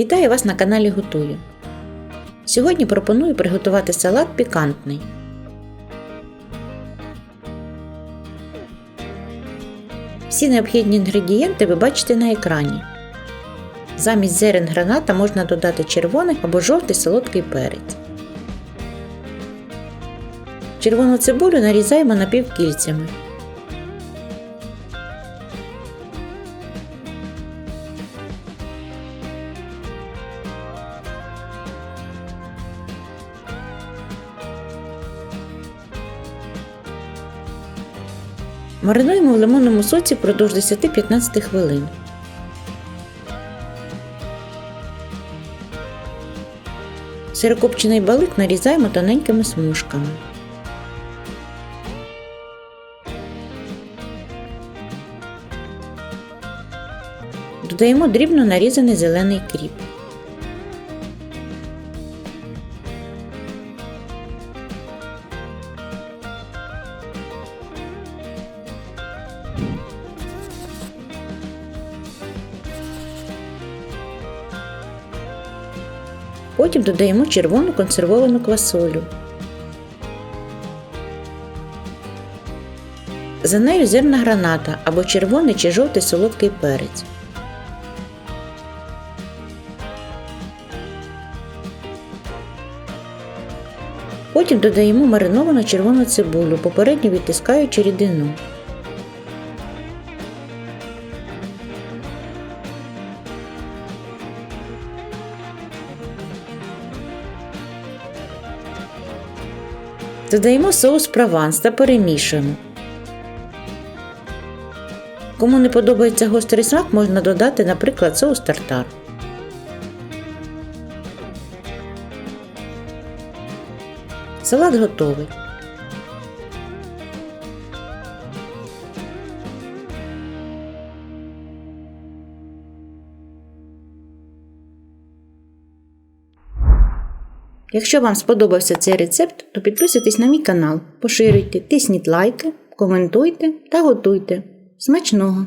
Вітаю вас на каналі Готую. Сьогодні пропоную приготувати салат пікантний. Всі необхідні інгредієнти ви бачите на екрані. Замість зерен граната можна додати червоний або жовтий солодкий перець. Червону цибулю нарізаємо напівкільцями. Маринуємо в лимонному соці впродовж 10-15 хвилин. Сирокопчений балик нарізаємо тоненькими смужками. Додаємо дрібно нарізаний зелений кріп. Потім додаємо червону консервовану квасолю. За нею зерна граната або червоний чи жовтий солодкий перець. Потім додаємо мариновану червону цибулю, попередньо відтискаючи рідину. Додаємо соус прованс та перемішуємо. Кому не подобається гострий смак, можна додати, наприклад, соус тартар. Салат готовий. Якщо вам сподобався цей рецепт, то підписуйтесь на мій канал, поширюйте, тисніть лайки, коментуйте та готуйте. Смачного!